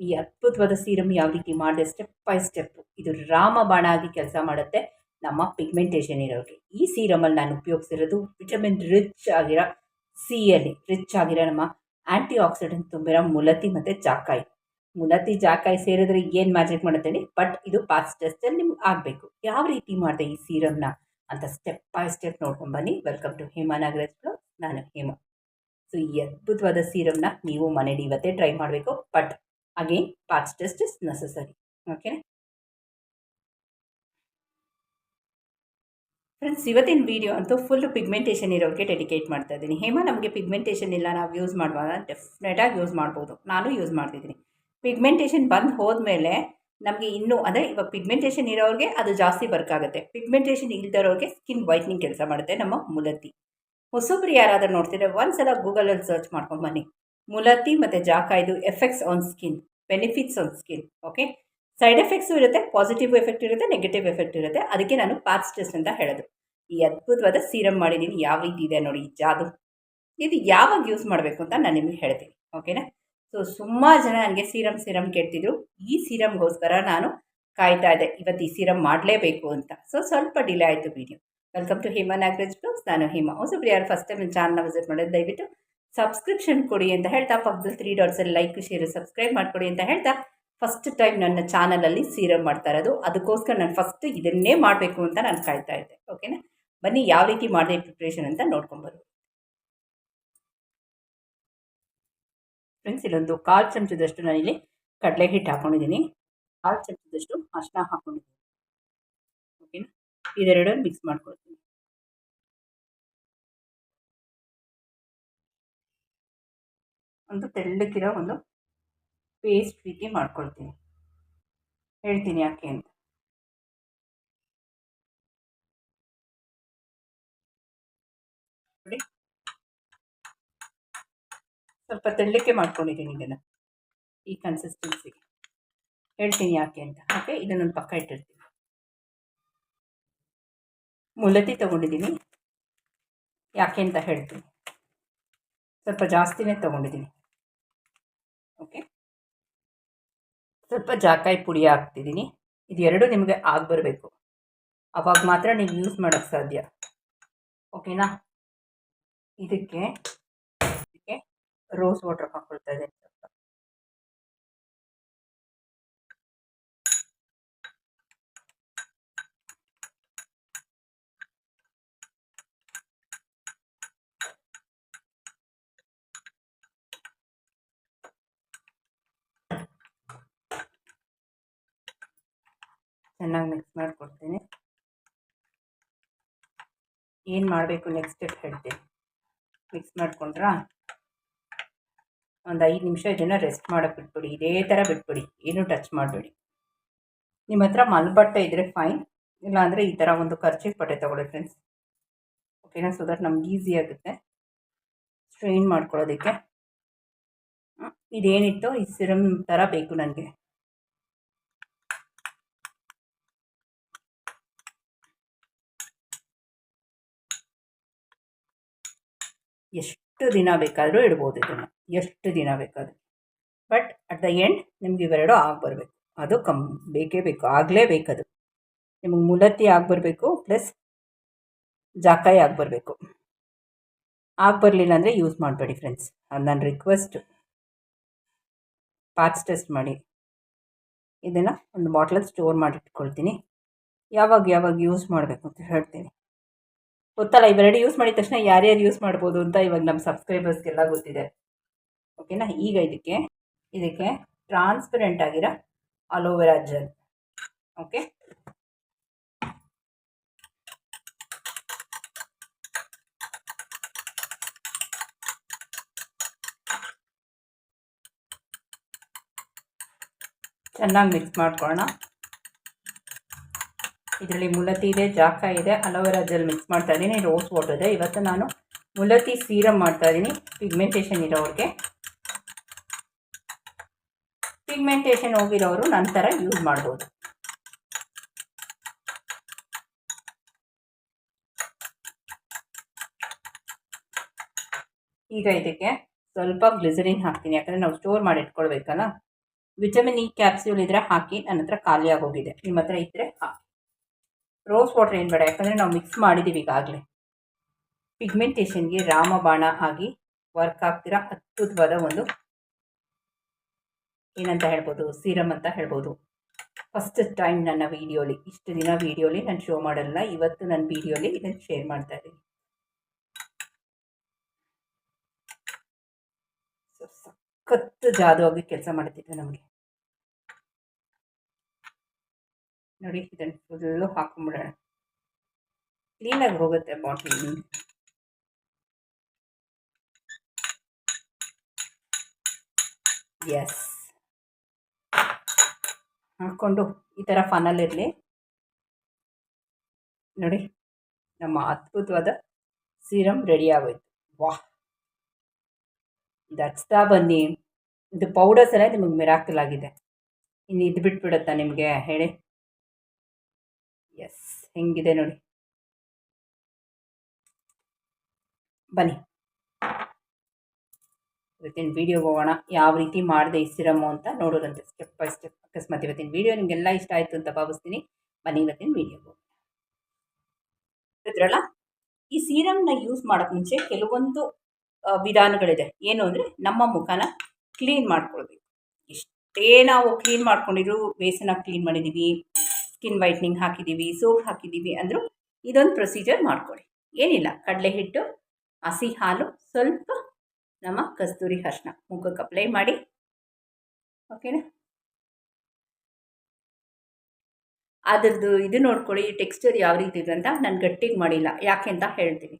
ಈ ಅದ್ಭುತವಾದ ಸೀರಮ್ ಯಾವ ರೀತಿ ಮಾಡಿದೆ ಸ್ಟೆಪ್ ಬೈ ಸ್ಟೆಪ್ ಇದು ರಾಮಬಾಣ ಆಗಿ ಕೆಲಸ ಮಾಡುತ್ತೆ, ನಮ್ಮ ಪಿಗ್ಮೆಂಟೇಷನ್ ಇರೋರಿಗೆ. ಈ ಸೀರಮಲ್ಲಿ ನಾನು ಉಪಯೋಗಿಸಿರೋದು ವಿಟಮಿನ್ ರಿಚ್ ಆಗಿರೋ ಸಿಯಲ್ಲಿ ರಿಚ್ ಆಗಿರೋ ನಮ್ಮ ಆ್ಯಂಟಿ ಆಕ್ಸಿಡೆಂಟ್ ತುಂಬಿರೋ ಮುಲತಿ ಮತ್ತು ಜಾಕಾಯಿ. ಮುಲತಿ ಜಾಕಾಯಿ ಸೇರಿದ್ರೆ ಏನು ಮ್ಯಾಜಿಕ್ ಮಾಡುತ್ತೇನೆ ಬಟ್ ಇದು ಪಾಸ್ಟ್ ನಿಮ್ಗೆ ಆಗಬೇಕು. ಯಾವ ರೀತಿ ಮಾಡಿದೆ ಈ ಸೀರಮ್ನ ಅಂತ ಸ್ಟೆಪ್ ಬೈ ಸ್ಟೆಪ್ ನೋಡ್ಕೊಂಡು ಬನ್ನಿ. ವೆಲ್ಕಮ್ ಟು ಹೇಮಾ ನಾಗರಾಜ್ ನಾನು ಹೇಮಾ. ಸೊ ಈ ಅದ್ಭುತವಾದ ಸೀರಮ್ನ ನೀವು ಮನೇಲಿ ಇವತ್ತೇ ಟ್ರೈ ಮಾಡಬೇಕು but again patch test is necessary. Okay friends ಇವತ್ತಿನ ವೀಡಿಯೋ ಅಂತೂ ಫುಲ್ ಪಿಗ್ಮೆಂಟೇಷನ್ ಇರೋರಿಗೆ ಡೆಡಿಕೇಟ್ ಮಾಡ್ತಾ ಇದ್ದೀನಿ. ಹೇಮಾ, ನಮಗೆ ಪಿಗ್ಮೆಂಟೇಷನ್ ಇಲ್ಲ, ನಾವು ಯೂಸ್ ಮಾಡುವಾಗ ಡೆಫಿನೆಟಾಗಿ ಯೂಸ್ ಮಾಡ್ಬೋದು. ನಾನು ಯೂಸ್ ಮಾಡ್ತಿದ್ದೀನಿ. ಪಿಗ್ಮೆಂಟೇಷನ್ ಬಂದು ಹೋದ್ಮೇಲೆ ನಮಗೆ ಇನ್ನೂ, ಅಂದರೆ ಇವಾಗ ಪಿಗ್ಮೆಂಟೇಷನ್ ಇರೋರಿಗೆ ಅದು ಜಾಸ್ತಿ ವರ್ಕ್ ಆಗುತ್ತೆ. ಪಿಗ್ಮೆಂಟೇಷನ್ ಇಲ್ದಿರೋರಿಗೆ ಸ್ಕಿನ್ ವೈಟ್ನಿಂಗ್ ಕೆಲಸ ಮಾಡುತ್ತೆ ನಮ್ಮ ಮುಲತಿ. ಹೊಸೊಬ್ರು ಯಾರಾದರೂ ನೋಡ್ತಿದ್ರೆ ಒಂದ್ಸಲ ಗೂಗಲಲ್ಲಿ ಸರ್ಚ್ ಮಾಡ್ಕೊಂಡು ಬನ್ನಿ. ಮುಲತಿ ಮತ್ತು ಜಾಕಾಯ್ದು effects on skin benefits on skin okay side effects ಇರುತ್ತೆ ಪಾಸಿಟಿವ್ ಎಫೆಕ್ಟ್ ಇರುತ್ತೆ ನೆಗೆಟಿವ್ ಎಫೆಕ್ಟ್ ಇರುತ್ತೆ. ಅದಕ್ಕೆ ನಾನು ಪ್ಯಾಚ್ ಟೆಸ್ಟ್ ಅಂತ ಹೇಳೋದು. ಈ ಅದ್ಭುತವಾದ ಸೀರಮ್ ಮಾಡಿದ್ದೀನಿ, ಯಾವ ರೀತಿ ಇದೆ ನೋಡಿ, ಈ ಜಾದು. ಇದು ಯಾವಾಗ ಯೂಸ್ ಮಾಡಬೇಕು ಅಂತ ನಾನು ನಿಮಗೆ ಹೇಳ್ತೀನಿ ಓಕೆನಾ ಸೊ ಸುಮಾರು ಜನ ನನಗೆ ಸೀರಮ್ ಸೀರಮ್ ಕೇಳ್ತಿದ್ರು. ಈ ಸೀರಮ್ಗೋಸ್ಕರ ನಾನು ಕಾಯ್ತಾ ಇದ್ದೆ. ಇವತ್ತು ಈ ಸೀರಮ್ ಮಾಡಲೇಬೇಕು ಅಂತ. ಸೊ ಸ್ವಲ್ಪ ಡಿಲೇ ಆಯಿತು video welcome to Hema Nagaraj ನಾನು ಹೇಮಾ. ಹೊಸಬ್ರು ಯಾರು ಫಸ್ಟ್ ಟೈಮ್ ಚಾನಲ್ನ ವಿಸಿಟ್ ಮಾಡೋದು ದಯವಿಟ್ಟು ಸಬ್ಸ್ಕ್ರಿಪ್ಷನ್ ಕೊಡಿ ಅಂತ ಹೇಳ್ತಾ, ಪಕ್ಕದಲ್ಲಿ ತ್ರೀ ಡಾಟ್ಸಲ್ಲಿ ಲೈಕ್ ಶೇರ್ ಸಬ್ಸ್ಕ್ರೈಬ್ ಮಾಡಿಕೊಡಿ ಅಂತ ಹೇಳ್ತಾ ಫಸ್ಟ್ ಟೈಮ್ ನನ್ನ ಚಾನಲಲ್ಲಿ ಸೀರಮ್ ಮಾಡ್ತಾ ಇರೋದು. ಅದಕ್ಕೋಸ್ಕರ ನಾನು ಫಸ್ಟ್ ಇದನ್ನೇ ಮಾಡಬೇಕು ಅಂತ ನಾನು ಕಾಯ್ತಾ ಇದ್ದೆ. ಓಕೆನಾ ಬನ್ನಿ ಯಾವ ರೀತಿ ಮಾಡಿದೆ ಪ್ರಿಪ್ರೇಷನ್ ಅಂತ ನೋಡ್ಕೊಬೋದು ಫ್ರೆಂಡ್ಸ್ ಇಲ್ಲೊಂದು ಕಾಲು ಚಮಚದಷ್ಟು ನಾನಿಲ್ಲಿ ಕಡಲೆ ಹಿಟ್ಟು ಹಾಕೊಂಡಿದ್ದೀನಿ. ಕಾಲು ಚಮಚದಷ್ಟು ಅರ್ಶಿನ ಹಾಕ್ಕೊಂಡಿದ್ದೀನಿ ಓಕೆನಾ ಇದೆರಡನ್ನು ಮಿಕ್ಸ್ ಮಾಡ್ಕೊಳ್ತೀನಿ. ಒಂದು ತೆಳ್ಳಕ್ಕಿರೋ ಒಂದು ಪೇಸ್ಟ್ ರೀತಿ ಮಾಡ್ಕೊಳ್ತೀನಿ. ಹೇಳ್ತೀನಿ ಯಾಕೆ ಅಂತ. ನೋಡಿ. ಸ್ವಲ್ಪ ತೆಳ್ಳಕ್ಕೆ ಮಾಡ್ಕೊಂಡಿದ್ದೀನಿ ಇದನ್ನು. ಈ ಕನ್ಸಿಸ್ಟೆನ್ಸಿಗೆ ಹೇಳ್ತೀನಿ ಯಾಕೆ ಅಂತ. ಓಕೆ ಇದನ್ನೊಂದು ಪಕ್ಕ ಇಟ್ಟಿರ್ತೀನಿ. ಮುಲತಿ ತಗೊಂಡಿದ್ದೀನಿ. ಯಾಕೆ ಅಂತ ಹೇಳ್ತೀನಿ. ಸ್ವಲ್ಪ ಜಾಸ್ತಿನೇ ತೊಗೊಂಡಿದ್ದೀನಿ. ಓಕೆ ಸ್ವಲ್ಪ ಜಾಕಾಯಿ ಪುಡಿ ಹಾಕ್ತಿದ್ದೀನಿ ಇದು ಎರಡು ನಿಮಗೆ ಬರಬೇಕು ಅವಾಗ ಮಾತ್ರ ನೀವು ಯೂಸ್ ಮಾಡೋಕ್ಕೆ ಸಾಧ್ಯ. ಓಕೆನಾ ಇದಕ್ಕೆ ಇದಕ್ಕೆ ರೋಸ್ ವಾಟರ್ ಹಾಕ್ಕೊಳ್ತಾ ಇದ್ದೀನಿ. ಚೆನ್ನಾಗಿ ಮಿಕ್ಸ್ ಮಾಡಿಕೊಡ್ತೀನಿ. ಏನು ಮಾಡಬೇಕು ನೆಕ್ಸ್ಟ್ ಸ್ಟೆಪ್ ಹೇಳ್ತೀನಿ. ಮಿಕ್ಸ್ ಮಾಡಿಕೊಂಡ್ರಾ? ಒಂದು ಐದು ನಿಮಿಷ ಇದನ್ನು ರೆಸ್ಟ್ ಮಾಡೋಕೆ ಬಿಟ್ಬಿಡಿ. ಇದೇ ಥರ ಬಿಟ್ಬಿಡಿ. ಏನೂ ಟಚ್ ಮಾಡಬೇಡಿ. ನಿಮ್ಮ ಹತ್ರ ಮಲ್ಬಟ್ಟೆ ಇದ್ದರೆ ಫೈನ್ ಇಲ್ಲಾಂದರೆ ಈ ಥರ ಒಂದು ಖರ್ಚಿಗೆ ಬಟ್ಟೆ ತೊಗೊಳ್ಳಿ ಫ್ರೆಂಡ್ಸ್ ಓಕೆನಾ ಸೊ ದಟ್ ನಮ್ಗೆ ಈಸಿ ಆಗುತ್ತೆ. ಸ್ಟ್ರೈನ್ ಮಾಡ್ಕೊಳ್ಳೋದಕ್ಕೆ. ಇದೇನಿತ್ತು ಈ ಸಿರಮ್ ಥರ ಬೇಕು ನನಗೆ. ಎಷ್ಟು ದಿನ ಬೇಕಾದರೂ ಇಡ್ಬೋದು ಇದನ್ನು. ಎಷ್ಟು ದಿನ ಬೇಕಾದರೂ. ಬಟ್ ಅಟ್ ದ ಎಂಡ್ ನಿಮ್ಗೆ ಇವೆರಡು ಬರಬೇಕು ಅದು ಕಮ್ ಬೇಕೇ ಬೇಕು. ಆಗಲೇಬೇಕದು. ನಿಮಗೆ ಆಗಿ ಬರಬೇಕು ಪ್ಲಸ್ ಜಾಕಾಯಿ ಬರಬೇಕು ಬರಲಿಲ್ಲ ಅಂದರೆ ಯೂಸ್ ಮಾಡಬೇಡಿ ಫ್ರೆಂಡ್ಸ್ ಅದು ನನ್ನ ರಿಕ್ವೆಸ್ಟು ಪಾರ್ಟ್ಸ್ ಟೆಸ್ಟ್ ಮಾಡಿ. ಇದನ್ನು ಒಂದು ಬಾಟ್ಲಲ್ಲಿ ಸ್ಟೋರ್ ಮಾಡಿಟ್ಕೊಳ್ತೀನಿ ಯಾವಾಗ ಯಾವಾಗ ಯೂಸ್ ಮಾಡಬೇಕು ಅಂತ ಹೇಳ್ತೀನಿ. ಗೊತ್ತಲ್ಲ, ಇವೆರಡು ಯೂಸ್ ಮಾಡಿದ ತಕ್ಷಣ ಯಾರ್ಯಾರು ಯೂಸ್ ಮಾಡ್ಬೋದು ಅಂತ ಇವಾಗ ನಮ್ಮ ಸಬ್ಸ್ಕ್ರೈಬರ್ಸ್ಗೆಲ್ಲ ಗೊತ್ತಿದೆ. ಓಕೆನಾ ಈಗ ಇದಕ್ಕೆ ಇದಕ್ಕೆ ಟ್ರಾನ್ಸ್ಪರೆಂಟ್ ಆಗಿರೋ ಅಲೋವೆರಾ ಜೆಲ್ ಓಕೆ ಚೆನ್ನಾಗಿ ಮಿಕ್ಸ್ ಮಾಡ್ಕೊಳ್ಳೋಣ ಇದರಲ್ಲಿ ಮುಲತಿ ಇದೆ, ಜಾಕ ಇದೆ, ಅಲೋವೆರಾ ಜೆಲ್ ಮಿಕ್ಸ್ ಮಾಡ್ತಾ ಇದ್ದೀನಿ. ರೋಸ್ ವಾಟರ್ ಇದೆ. ಇವತ್ತು ನಾನು ಮುಲತಿ ಸೀರಮ್ ಮಾಡ್ತಾ ಇದ್ದೀನಿ. ಪಿಗ್ಮೆಂಟೇಷನ್ ಇರೋರಿಗೆ. ಪಿಗ್ಮೆಂಟೇಷನ್ ಹೋಗಿರೋರು ನಂತರ ಯೂಸ್ ಮಾಡ್ಬೋದು. ಈಗ ಇದಕ್ಕೆ ಸ್ವಲ್ಪ ಗ್ಲಿಸರಿನ್ ಹಾಕ್ತೀನಿ. ಯಾಕಂದರೆ ನಾವು ಸ್ಟೋರ್ ಮಾಡಿ ಇಟ್ಕೊಳ್ಬೇಕಲ್ಲ. ವಿಟಮಿನ್ ಇ ಕ್ಯಾಪ್ಸ್ಯೂಲ್ ಇದ್ರೆ ಹಾಕಿ ನನ್ನ ಹತ್ರ ಖಾಲಿ ಆಗೋಗಿದೆ ನಿಮ್ಮ ಹತ್ರ ಇದ್ದರೆ ಹಾಕಿ. ರೋಸ್ ವಾಟರ್ ಏನು ಬೇಡ, ಯಾಕಂದರೆ ನಾವು ಮಿಕ್ಸ್ ಮಾಡಿದ್ದೀವಿ ಈಗಾಗಲೇ. ಪಿಗ್ಮೆಂಟೇಷನ್ಗೆ ರಾಮಬಾಣ ಆಗಿ ವರ್ಕ್ ಆಗ್ತಿರೋ ಅದ್ಭುತವಾದ ಒಂದು ಏನಂತ ಹೇಳ್ಬೋದು ಸೀರಮ್ ಅಂತ ಹೇಳ್ಬೋದು. ಫಸ್ಟ್ ಟೈಮ್ ನನ್ನ ವೀಡಿಯೋಲಿ ಇಷ್ಟು ದಿನ ವೀಡಿಯೋಲಿ ನಾನು ಶೋ ಮಾಡಲ್ಲ ಇವತ್ತು ನನ್ನ ವೀಡಿಯೋಲಿ ಇದನ್ನು ಶೇರ್ ಮಾಡ್ತಾ ಇದ್ದೀನಿ. ಸಖತ್ತು ಆಗಿ ಕೆಲಸ ಮಾಡ್ತಿದ್ದೆ ನಮಗೆ. ನೋಡಿ ಇದನ್ನು ಫುಲ್ಲು ಹಾಕೊಂಬಿಡೋಣ. ಕ್ಲೀನಾಗಿ ಹೋಗುತ್ತೆ ಬಾಟ್ಲಿ ಎಸ್ ಹಾಕ್ಕೊಂಡು ಈ ಥರ ಫನಲ್ಲಿರಲಿ ನೋಡಿ, ನಮ್ಮ ಅದ್ಭುತವಾದ ಸೀರಮ್ ರೆಡಿ ಆಗೋಯ್ತು. ವಾಹ್. ಇದು ಹಚ್ತಾ ಬನ್ನಿ. ಇದು ಪೌಡರ್ಸ್ ಎಲ್ಲ ನಿಮಗೆ ಮಿರಾಕಲ್ ಆಗಿದೆ. ಇನ್ನು ಇದು ಬಿಟ್ಬಿಡುತ್ತಾ ನಿಮಗೆ ಹೇಳಿ. ಎಸ್ ಹೆಂಗಿದೆ ನೋಡಿ. ಬನ್ನಿ. ಇವತ್ತಿನ ವೀಡಿಯೋಗೆ ಹೋಗೋಣ, ಯಾವ ರೀತಿ ಮಾಡಿದೆ ಈ ಅಂತ ನೋಡೋದಂತೆ ಸ್ಟೆಪ್ ಬೈ ಸ್ಟೆಪ್ ಅಕಸ್ಮಾತ್ ಇವತ್ತಿನ ವೀಡಿಯೋ ನಿಮಗೆಲ್ಲ ಇಷ್ಟ ಆಯಿತು ಅಂತ ಭಾವಿಸ್ತೀನಿ. ಬನ್ನಿ ಇವತ್ತಿನ ವೀಡಿಯೋಗೆ ಇದ್ರಲ್ಲ ಈ ಸೀರಮ್ನ ಯೂಸ್ ಮಾಡೋಕ್ಕೆ ಮುಂಚೆ ಕೆಲವೊಂದು ವಿಧಾನಗಳಿದೆ. ಏನು ಅಂದರೆ ನಮ್ಮ ಮುಖನ ಕ್ಲೀನ್ ಮಾಡ್ಕೊಳ್ಬೇಕು. ಎಷ್ಟೇ ನಾವು ಕ್ಲೀನ್ ಮಾಡ್ಕೊಂಡಿದ್ರು ಬೇಸನ ಕ್ಲೀನ್ ಮಾಡಿದ್ದೀವಿ ಸ್ಕಿನ್ ವೈಟ್ನಿಂಗ್ ಹಾಕಿದ್ದೀವಿ ಸೋಪ್ ಹಾಕಿದ್ದೀವಿ ಅಂದರೂ ಇದೊಂದು ಪ್ರೊಸೀಜರ್ ಮಾಡ್ಕೊಳ್ಳಿ ಏನಿಲ್ಲ ಕಡಲೆ ಹಿಟ್ಟು ಹಸಿ ಹಾಲು, ಸ್ವಲ್ಪ ನಮ್ಮ ಕಸ್ತೂರಿ ಅರ್ಶಿನ ಮುಖಕ್ಕೆ ಅಪ್ಲೈ ಮಾಡಿ. ಓಕೆನಾ ಅದರದ್ದು ಇದು ನೋಡ್ಕೊಳ್ಳಿ ಟೆಕ್ಸ್ಚರ್ ಯಾವ ರೀತಿ ಇದೆ ಅಂತ ನಾನು ಗಟ್ಟಿಗೆ ಮಾಡಿಲ್ಲ, ಯಾಕೆ ಅಂತ ಹೇಳ್ತೀನಿ.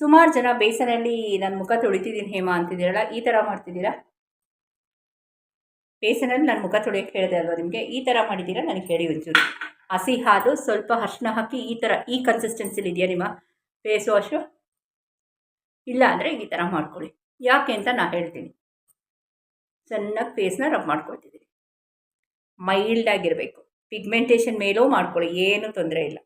ಸುಮಾರು ಜನ ಬೇಸನಲ್ಲಿ ನನ್ನ ಮುಖ ತೊಳಿತಿದ್ದೀನಿ ಹೇಮಾ ಅಂತಿದ್ದೀರಲ್ಲ, ಈ ಥರ ಮಾಡ್ತಿದ್ದೀರಾ? ಬೇಸನಲ್ಲಿ ನಾನು ಮುಖ ತೊಳೆಯೋಕ್ಕೆ ಹೇಳಿದೆ ಅಲ್ವಾ ನಿಮಗೆ? ಈ ಥರ ಮಾಡಿದ್ದೀರಾ? ನನಗೆ ಹೇಳಿ ಒಂಚೂರು. ಹಸಿ ಹಾಲು, ಸ್ವಲ್ಪ ಅರ್ಶಿನ ಹಾಕಿ ಈ ಥರ, ಈ ಕನ್ಸಿಸ್ಟೆನ್ಸಿಲಿ ಇದೆಯಾ ನಿಮ್ಮ ಫೇಸ್ ವಾಶು ಇಲ್ಲ ಅಂದರೆ ಈ ಥರ ಮಾಡ್ಕೊಳ್ಳಿ. ಯಾಕೆ ಅಂತ ನಾನು ಹೇಳ್ತೀನಿ. ಚೆನ್ನಾಗಿ ಫೇಸ್ನ ರಬ್ ಮಾಡ್ಕೊಳ್ತಿದ್ದೀನಿ. ಮೈಲ್ಡಾಗಿರಬೇಕು ಪಿಗ್ಮೆಂಟೇಷನ್ ಮೇಲೂ ಮಾಡ್ಕೊಳ್ಳಿ. ಏನೂ ತೊಂದರೆ ಇಲ್ಲ.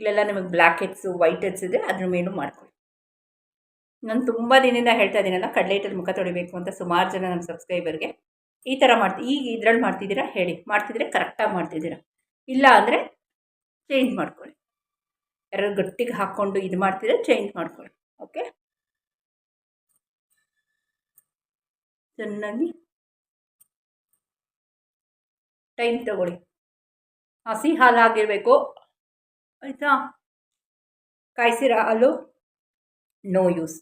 ಇಲ್ಲೆಲ್ಲ ನಿಮಗೆ ಬ್ಲ್ಯಾಕ್ ಹೆಡ್ಸು ವೈಟ್ ಹೆಡ್ಸ್ ಇದೆ, ಅದ್ರ ಮೇಲೂ ಮಾಡ್ಕೊಳ್ಳಿ. ನಾನು ತುಂಬ ದಿನದಿಂದ ಹೇಳ್ತಾ ಇದ್ದೀನಲ್ಲ, ಕಡಲೆ ಮುಖ ತೊಳಿಬೇಕು ಅಂತ ಸುಮಾರು ಜನ ನಮ್ಮ ಸಬ್ಸ್ಕ್ರೈಬರ್ಗೆ ಈ ಥರ ಮಾಡ್ತಿ, ಈಗ ಇದ್ರಲ್ಲಿ ಮಾಡ್ತಿದ್ದೀರಾ? ಹೇಳಿ. ಮಾಡ್ತಿದ್ರೆ ಕರೆಕ್ಟಾಗಿ ಮಾಡ್ತಿದ್ದೀರಾ? ಇಲ್ಲ ಅಂದರೆ ಚೇಂಜ್ ಮಾಡ್ಕೊಳ್ಳಿ. ಯಾರು ಗಟ್ಟಿಗೆ ಹಾಕ್ಕೊಂಡು ಇದು ಮಾಡ್ತಿದ್ರೆ ಚೇಂಜ್ ಮಾಡ್ಕೊಳ್ಳಿ. ಓಕೆ ಚೆನ್ನಾಗಿ ಟೈಮ್ ತಗೊಳ್ಳಿ. ಹಸಿ ಹಾಲಾಗಿರಬೇಕು ಆಯಿತಾ? ಕಾಯಿಸಿರೋ? ಹಾಲು ನೋ ಯೂಸ್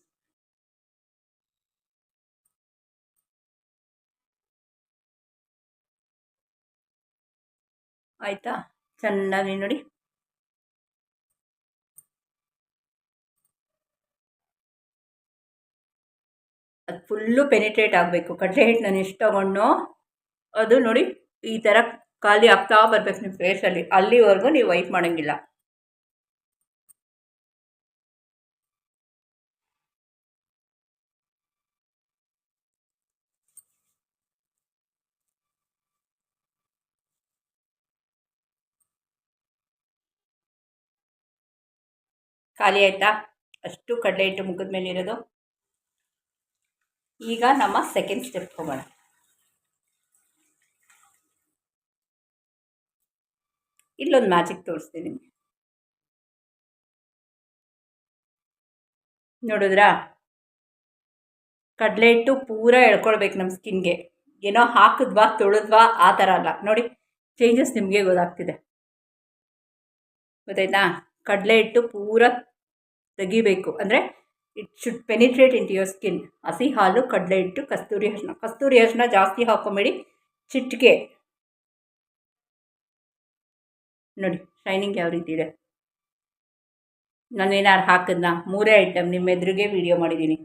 ಆಯಿತಾ? ಚೆನ್ನಾಗಿ ನೋಡಿ. ಅದು ಫುಲ್ಲು ಪೆನಿಟ್ರೇಟ್ ಆಗಬೇಕು. ಕಡಲೆ ಹಿಟ್ಟು ನಾನು ಎಷ್ಟು ತಗೊಂಡು ಅದು ನೋಡಿ ಈ ಥರ ಖಾಲಿ ಆಗ್ತಾ ಬರಬೇಕು ನಿಮ್ಮ ಫೇಸಲ್ಲಿ ಅಲ್ಲಿವರೆಗೂ ನೀವು ವೈಟ್ ಮಾಡೋಂಗಿಲ್ಲ. ಖಾಲಿ ಆಯಿತಾ? ಅಷ್ಟು ಕಡಲೆ ಹಿಟ್ಟು ಮುಗಿದ ಮೇಲೆ ಇರೋದು. ಈಗ ನಮ್ಮ ಸೆಕೆಂಡ್ ಸ್ಟೆಪ್ ಹೋಗೋಣ. ಇಲ್ಲೊಂದು ಮ್ಯಾಜಿಕ್ ತೋರಿಸ್ತೀನಿ ನೋಡಿದ್ರಾ? ಕಡಲೆ ಹಿಟ್ಟು ಪೂರ ಎಳ್ಕೊಳ್ಬೇಕು ನಮ್ಮ ಸ್ಕಿನ್ಗೆ. ಏನೋ ಹಾಕಿದ್ವಾ, ತೊಳೆದ್ವಾ, ಆ ಥರ ಅಲ್ಲ. ನೋಡಿ ಚೇಂಜಸ್ ನಿಮಗೆ ಗೊತ್ತಾಗ್ತಿದೆ. ಗೊತ್ತಾಯ್ತಾ? ಕಡಲೆ ಹಿಟ್ಟು ಪೂರ ತೆಗಿಬೇಕು. ಅಂದರೆ it should penetrate into your skin ಹಸಿ ಹಾಲು, ಕಡಲೆ ಹಿಟ್ಟು, ಕಸ್ತೂರಿ ಅರಿಶಿನ ಕಸ್ತೂರಿ ಅರಿಶಿನ ಜಾಸ್ತಿ ಹಾಕೊಂಬೇಡಿ. ಚಿಟಿಕೆ. ನೋಡಿ ಶೈನಿಂಗ್ ಯಾವ ರೀತಿ ಇದೆ. ನಾನು ಏನಾರು ಹಾಕಿದ್ನಾ? ಮೂರೇ ಐಟಮ್ ನಿಮ್ಮ ಎದುರಿಗೆ ವಿಡಿಯೋ ಮಾಡಿದ್ದೀನಿ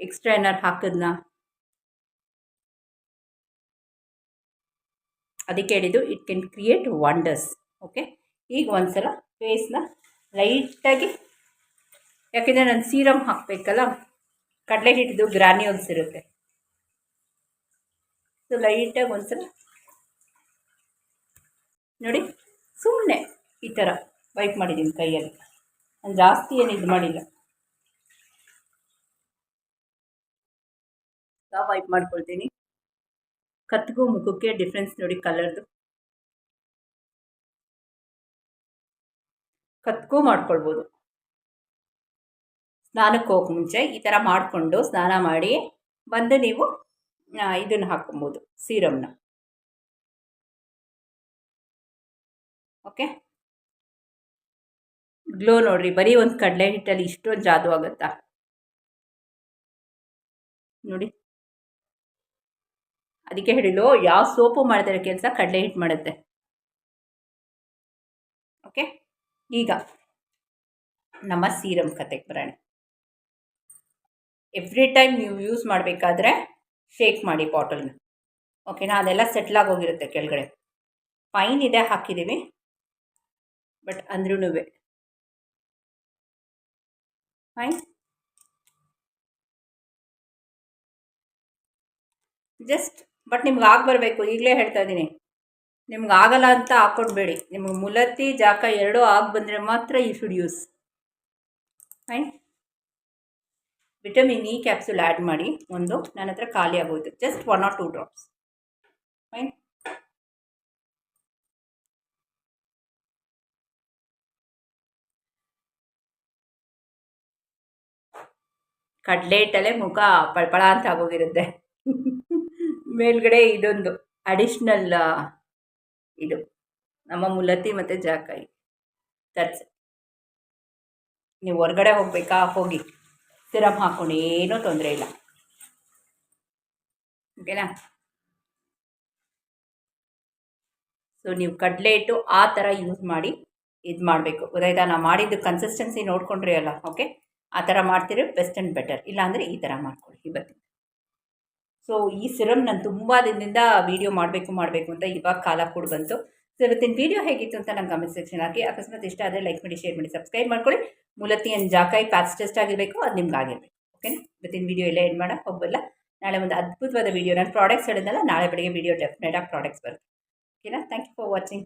ಎಕ್ಸ್ಟ್ರಾ ಏನಾರು ಹಾಕಿದ್ನಾ? ಅದಕ್ಕೆ ಹೇಳಿದ್ದು it can create wonders okay ಈಗ ಒಂದ್ಸಲ ಫೇಸ್ನ ಲೈಟಾಗಿ ಯಾಕೆಂದರೆ ನಾನು ಸೀರಮ್ ಹಾಕಬೇಕಲ್ಲ? ಕಡಲೆ ಹಿಟ್ಟಿದ್ದು ಗ್ರಾನ್ಯೂಲ್ಸ್ ಇರುತ್ತೆ ಸೊ ಲೈಟಾಗಿ ಒಂದ್ಸಲ. ನೋಡಿ ಸುಮ್ಮನೆ ಈ ಥರ ವೈಪ್ ಮಾಡಿದ್ದೀನಿ ಕೈಯಲ್ಲಿ. ನಾನು ಜಾಸ್ತಿ ಏನು ಇದು ಮಾಡಿಲ್ಲ. ವೈಪ್ ಮಾಡ್ಕೊಳ್ತೀನಿ. ಕತ್ತಿಗೂ ಮುಖಕ್ಕೆ ಡಿಫ್ರೆನ್ಸ್ ನೋಡಿ ಕಲರ್ದು ಕತ್ಗೂ ಮಾಡ್ಕೊಳ್ಬೋದು. ಸ್ನಾನಕ್ಕೆ ಹೋಗೋ ಮುಂಚೆ ಈ ಥರ ಮಾಡಿಕೊಂಡು ಸ್ನಾನ ಮಾಡಿ ಬಂದು ನೀವು ಇದನ್ನು ಹಾಕೊಬೋದು ಸೀರಮ್ನ. ಓಕೆ? ಗ್ಲೋ ನೋಡ್ರಿ, ಬರೀ ಒಂದು ಕಡಲೆ ಹಿಟ್ಟಲ್ಲಿ ಇಷ್ಟೊಂದು ಜಾದು ಆಗುತ್ತಾ? ನೋಡಿ. ಅದಕ್ಕೆ ಹೇಳಿಲು ಯಾವ ಸೋಪು ಮಾಡಿದ್ರೆ ಕೆಲಸ ಕಡಲೆ ಹಿಟ್ಟು ಮಾಡುತ್ತೆ. ಓಕೆ? ಈಗ, ನಮ್ಮ ಸೀರಮ್ ಕತೆಗೆ ಬರೋಣ. ಎವ್ರಿ ಟೈಮ್ ನೀವು ಯೂಸ್ ಮಾಡಬೇಕಾದ್ರೆ ಶೇಕ್ ಮಾಡಿ ಬಾಟಲ್ನ ಓಕೆನಾ ಅದೆಲ್ಲ ಸೆಟ್ಲಾಗಿ ಹೋಗಿರುತ್ತೆ ಕೆಳಗಡೆ. ಫೈನ್ ಇದೆ ಹಾಕಿದ್ದೀವಿ ಬಟ್ ಅಂದ್ರೂ ಫೈನ್ ಜಸ್ಟ್ ಬಟ್ ನಿಮ್ಗೆ ಆಗಿ ಬರಬೇಕು. ಈಗಲೇ ಹೇಳ್ತಾ ಇದ್ದೀನಿ. ನಿಮ್ಗೆ ಆಗಲ್ಲ ಅಂತ ಹಾಕ್ಕೊಡ್ಬೇಡಿ ನಿಮ್ಗೆ ಮುಲತ್ತಿ, ಜಾಕ ಎರಡೂ ಆಗಿ ಬಂದರೆ ಮಾತ್ರ ಈ should use fine vitamin E capsule add ಮಾಡಿ ಒಂದು ನನ್ನ ಹತ್ರ ಖಾಲಿ ಆಗೋಯ್ತು. Just one or two drops fine ಕಡಲೆ ಇಟ್ಟಲ್ಲೇ ಮುಖ ಪಳಪಳ ಅಂತ ಆಗೋಗಿರುತ್ತೆ. ಮೇಲ್ಗಡೆ ಇದೊಂದು ಅಡಿಷ್ನಲ್ ಇದು. ನಮ್ಮ ಮುಲತಿ ಮತ್ತು ಜಾಕಾಯಿ. ತರ್ಸ್ ನೀವು ಹೊರಗಡೆ ಹೋಗಬೇಕಾ? ಹೋಗಿ. ಸಿರಮ್ ಹಾಕ್ಕೊಂಡು ಏನೂ ತೊಂದರೆ ಇಲ್ಲ. ಓಕೆನಾ ಸೊ ನೀವು ಕಡಲೆ ಇಟ್ಟು ಆ ಥರ ಯೂಸ್ ಮಾಡಿ ಇದು ಮಾಡಬೇಕು. ಗೊತ್ತಾಯ್ತಾ? ನಾವು ಮಾಡಿದ್ದು ಕನ್ಸಿಸ್ಟೆನ್ಸಿ ನೋಡ್ಕೊಂಡ್ರಿ ಅಲ್ಲ ಓಕೆ ಆ ಥರ ಮಾಡ್ತೀರಿ ಬೆಸ್ಟ್ ಆ್ಯಂಡ್ ಬೆಟರ್ ಇಲ್ಲಾಂದರೆ ಈ ಥರ ಮಾಡ್ಕೊಳ್ಳಿ ಇವತ್ತು ಸೊ ಈ ಸಿರಮ್ ನಾನು ತುಂಬ ದಿನದಿಂದ ವೀಡಿಯೋ ಮಾಡಬೇಕು ಮಾಡಬೇಕು ಅಂತ ಇವಾಗ ಕಾಲ ಕೂಡ ಬಂತು. ಸೊ ಇವತ್ತಿನ ವಿಡಿಯೋ ಹೇಗಿತ್ತು ಅಂತ ನಮ್ಮ ಕಮೆಂಟ್ ಸೆಕ್ಷನ್ ಹಾಕಿ. ಅಕಸ್ಮಾತ್ ಇಷ್ಟ ಆದರೆ ಲೈಕ್ ಮಾಡಿ ಶೇರ್ ಮಾಡಿ ಸಬ್ಸ್ಕ್ರೈಬ್ ಮಾಡ್ಕೊಳ್ಳಿ. ಮೂಲತಿ ಏನು ಜಾಕಾಯಿ ಟೆಸ್ಟ್ ಆಗಿರಬೇಕು, ಅದು ನಿಮ್ಗೆ ಆಗಿರಬೇಕು. ಓಕೆನಾ ಇವತ್ತಿನ ವೀಡಿಯೋ ಎಲ್ಲ ಏನು ಮಾಡೋಕ್ಕೆ ಹೋಗಬಲ್ಲ ನಾಳೆ ಒಂದು ಅದ್ಭುತವಾದ ವೀಡಿಯೋ ನಾನು ಪ್ರಾಡಕ್ಟ್ಸ್ ಹೇಳಿದ್ನಲ್ಲ, ನಾಳೆ ಬೆಳಗ್ಗೆ ವೀಡಿಯೋ ಡೆಫಿನೆಟಾಗಿ ಪ್ರಾಡಕ್ಟ್ಸ್ ಬರುತ್ತೆ. ಓಕೆನಾ ಥ್ಯಾಂಕ್ ಯು ಫಾರ್ ವಾಚಿಂಗ್